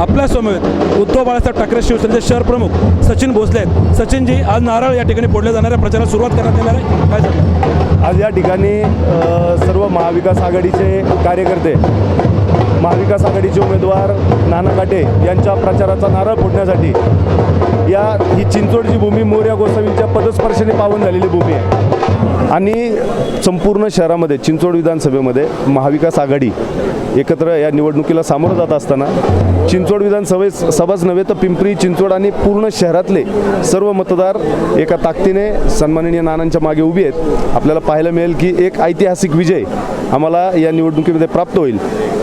आपल्यासमवेत उद्धव बाळासाहेब ठाकरे शिवसेनेचे शहर प्रमुख सचिन भोसले आहेत. सचिनजी आज नारळ या ठिकाणी फोडल्या जाणाऱ्या प्रचाराला सुरुवात करण्यात येणार आहे. काय आज या ठिकाणी सर्व महाविकास आघाडीचे कार्यकर्ते महाविकास आघाडीचे उमेदवार नाना काटे यांच्या प्रचाराचा नारळ फोडण्यासाठी या ही चिंचोडची भूमी मोर्या गोसावींच्या पदस्पर्शाने पावन झालेली भूमी आहे. आणि संपूर्ण शहरामध्ये चिंचोड विधानसभेमध्ये महाविकास आघाडी एकत्र या निवडणुकीला सामोरं जात असताना चिंचोड विधानसभे सभाच नव्हे तर पिंपरी चिंचोड आणि पूर्ण शहरातले सर्व मतदार एका ताकदीने सन्माननीय नानांच्या मागे उभी आहेत. आपल्याला पाहायला मिळेल की एक ऐतिहासिक विजय आम्हाला या निवडणुकीमध्ये प्राप्त होईल.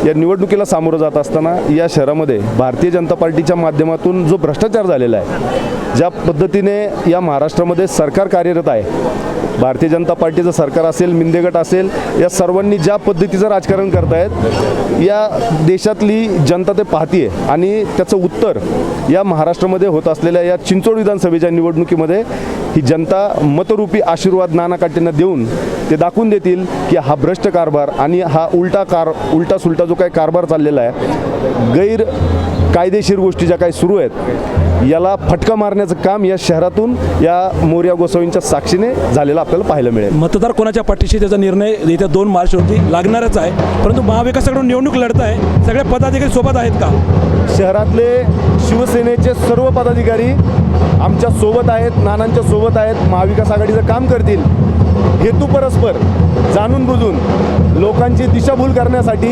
या निवडणुकीला सामोरं जात असताना या शहरामध्ये भारतीय जनता पार्टीच्या माध्यमातून जो भ्रष्टाचार झालेला आहे ज्या पद्धतीने या महाराष्ट्रामध्ये सरकार कार्यरत आहे भारतीय जनता पार्टीचं सरकार असेल मिंदेगट असेल या सर्वांनी ज्या पद्धतीचं राजकारण करतायत या देशातली जनता ते पाहतीये. आणि त्याचं उत्तर या महाराष्ट्रामध्ये होत असलेल्या या चिंचोड विधानसभेच्या निवडणुकीमध्ये ही जनता मतरूपी आशीर्वाद नाना काटेंना देऊन ते दाखवून देतील की हा भ्रष्ट कारभार आणि हा उलटा कार उलटा सुलटा जो काही कारभार चाललेला आहे गैर कायदेशीर गोष्टी ज्या काही सुरू आहेत याला फटका मारण्याचं काम या शहरातून या मोर्या गोसावींच्या साक्षीने झालेलं आपल्याला पाहायला मिळेल. मतदार कोणाच्या पाठीशी त्याचा निर्णय येत्या दोन मार्च रोजी लागणारच आहे परंतु महाविकासाकडून निवडणूक लढत आहे सगळे पदाधिकारी सोबत आहेत का? शहरातले शिवसेनेचे सर्व पदाधिकारी आमच्यासोबत आहेत नानांच्या सोबत आहेत महाविकास आघाडीचं काम करतील. हेतू परस्पर जाणून बुजून लोकांची दिशाभूल करण्यासाठी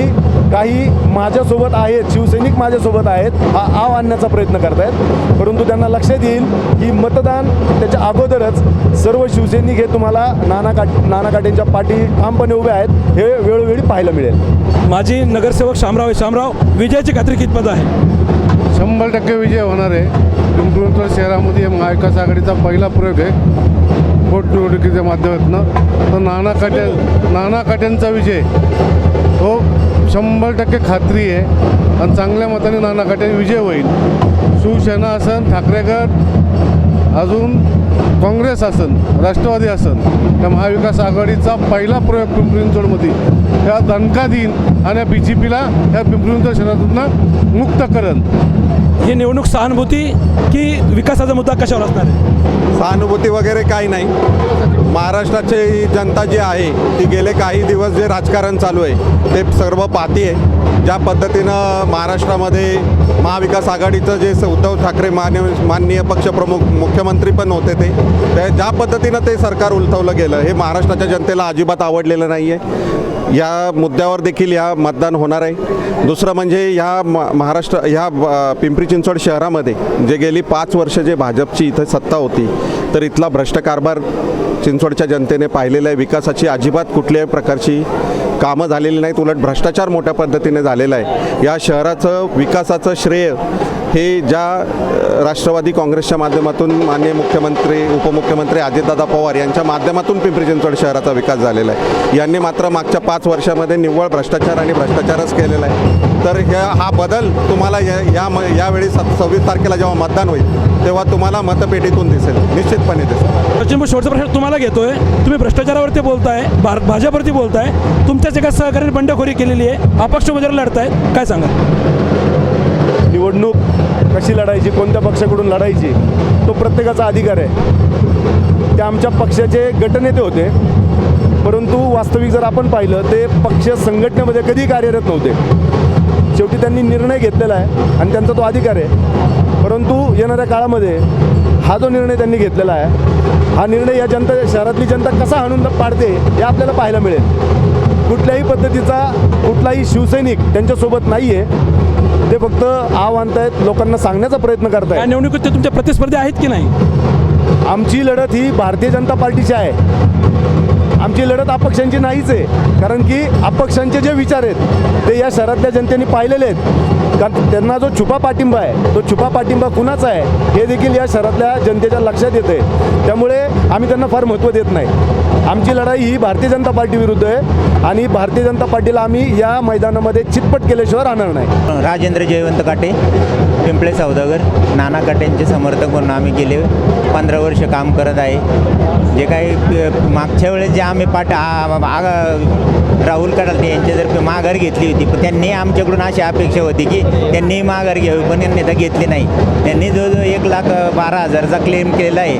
काही माझ्यासोबत आहेत शिवसैनिक माझ्यासोबत आहेत हा आव आणण्याचा प्रयत्न करतायत. परंतु त्यांना लक्षात येईल की मतदान त्याच्या अगोदरच सर्व शिवसैनिक हे तुम्हाला नाना काट नाना काटेंच्या पाठी ठामपणे उभे आहेत हे वेळोवेळी पाहायला मिळेल. माजी नगरसेवक शामराव आहे. शामराव विजयाची खात्री कितपत आहे? शंभर टक्के विजय होणार आहे. पिंपरी शहरामध्ये महाविकास आघाडीचा पहिला प्रयोग आहे पोटनिवडणुकीच्या माध्यमातून तर नाना काट्या नाना काट्यांचा विजय तो शंभर टक्के खात्री आहे आणि चांगल्या मताने नाना काट्यांनी विजय होईल शिवसेना असन ठाकरेगड अजून काँग्रेस असन राष्ट्रवादी असन त्या महाविकास आघाडीचा पहिला प्रयोग पिंपरी चिंचवडमध्ये त्या दणका देईन आणि बी जे पीला त्या पिंपरी चिंचवड शहरातून मुक्त करण. ही निवडणूक सहानुभूती की विकासाचा मुद्दा कशावर असणार आहे? सहानुभूती वगैरे काही नाही. महाराष्ट्राची जनता जी आहे ती गेले काही दिवस जे राजकारण चालू आहे ते सर्व पाहती आहे. ज्या पद्धतीनं महाराष्ट्रामध्ये महाविकास आघाडीचं जे उद्धव ठाकरे मान्य माननीय पक्षप्रमुख मुख्यमंत्री पण होते ते त्या ज्या पद्धतीनं ते सरकार उलथवलं गेलं हे महाराष्ट्राच्या जनतेला अजिबात आवडलेलं नाही आहे या मुद्द्यावर देखील या मतदान होणार आहे. दुसरं म्हणजे ह्या म महाराष्ट्र ह्या पिंपरी चिंचवड शहरामध्ये जे गेली पाच वर्ष जे भाजपची इथं सत्ता होती तर इथला भ्रष्ट कारभार चिंचवडच्या जनतेने पाहिलेला आहे. विकासाची अजिबात कुठल्याही प्रकारची कामं झालेली नाहीत उलट भ्रष्टाचार मोठ्या पद्धतीने झालेला आहे. या शहराचं विकासाचं श्रेय हे ज्या राष्ट्रवादी काँग्रेसच्या माध्यमातून माननीय मुख्यमंत्री उपमुख्यमंत्री अजितदादा पवार यांच्या माध्यमातून पिंपरी चिंचवड शहराचा विकास झालेला आहे. यांनी मात्र मागच्या पाच वर्षामध्ये निव्वळ भ्रष्टाचार आणि भ्रष्टाचारच केलेला आहे. तर ह्या हा बदल तुम्हाला या या म- यावेळी सव्वीस तारखेला जेव्हा मतदान होईल तेव्हा तुम्हाला मतपेटीतून दिसेल. निश्चितपणे दिसेल. सचिन भाऊ, शेवटचा प्रश्न तुम्हाला घेतोय. तुम्ही भ्रष्टाचारावरती बोलताय भार भाजपवरती बोलताय. तुमच्याच एका सहकार्याने बंडखोरी केलेली आहे. अपक्ष उमेदवार लढतायत. काय सांगा निवडणूक कशी लढायची कोणत्या पक्षाकडून लढायची तो प्रत्येकाचा अधिकार आहे. ते आमच्या पक्षाचे गटनेते होते. परंतु वास्तविक जर आपण पाहिलं ते पक्ष संघटनेमध्ये कधीही कार्यरत नव्हते. शेवटी त्यांनी निर्णय घेतलेला आहे आणि त्यांचा तो अधिकार आहे. परंतु येणाऱ्या काळामध्ये हा जो निर्णय त्यांनी घेतलेला आहे हा निर्णय या जनता शहरातली जनता कसा आणून पाडते हे आपल्याला पाहायला मिळेल. कुठल्याही पद्धतीचा कुठलाही शिवसैनिक त्यांच्यासोबत नाही आहे ते फक्त आव आणतायत लोकांना सांगण्याचा प्रयत्न या करतायत निवडणुकीत ते तुमच्या प्रतिस्पर्धी आहेत की नाही? आमची लढत ही भारतीय जनता पार्टीची आहे. आमची लढत अपक्षांची नाहीच आहे. कारण की अपक्षांचे जे विचार आहेत ते या शहरातल्या जनतेने पाहिलेले आहेत. कारण त्यांना जो छुपा पाठिंबा आहे तो छुपा पाठिंबा कुणाचा आहे हे देखील या शहरातल्या जनतेच्या लक्षात येते त्यामुळे आम्ही त्यांना फार महत्त्व देत नाही. आमची लढाई ही भारतीय जनता पार्टी विरुद्ध आहे आणि भारतीय जनता पार्टीला आम्ही या मैदानामध्ये चितपट केल्याशिवाय राहणार नाही. राजेंद्र जयवंत काटे पिंपळे सौदागर नाना काटेंचे समर्थक म्हणून आम्ही गेले. पंधरा वर्ष काम करत आहे. जे काही मागच्या वेळेस जे आम्ही पाठ राहुल कडालते जर माघार घेतली होती पण त्यांनी आमच्याकडून अशी अपेक्षा होती की त्यांनी माघार घ्यावी पण त्यांनी तर घेतली नाही. त्यांनी जो जो एक लाख बारा हजारचा क्लेम केलेला आहे.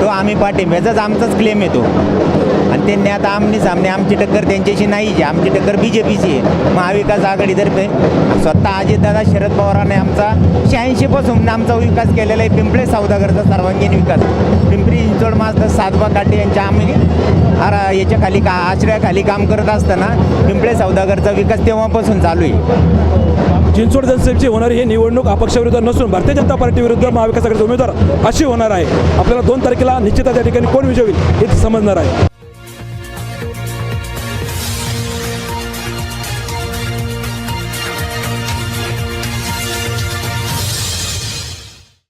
तो आम्ही पाठिंब्याचाच आमचाच क्लेम येतो आणि त्यांनी आता आमने सामने आमची टक्कर त्यांच्याशी नाही आहे आमची टक्कर बी जे पीची आहे. महाविकास आघाडीतर्फे. स्वतः अजितदादा शरद पवारांनी आमचा शहाऐंशीपासून आमचा विकास केलेला आहे. पिंपळे सौदागरचा सर्वांगीण विकास. पिंपरी चिंचवड मास्तर सातबा काटे यांच्या आम्ही आरा याच्या खाली का आश्रयाखाली काम करत असताना पिंपळे सौदागरचा विकास तेव्हापासून चालू आहे. चिंचवड जनसेनेची होणारी ही निवडणूक अपक्षविरुद्ध नसून भारतीय जनता पार्टी विरुद्ध महाविकास आघाडीचे उमेदवार अशी होणार आहे. आपल्याला दोन तारखेला निश्चितच या ठिकाणी कोण विजय होईल हे समजणार आहे.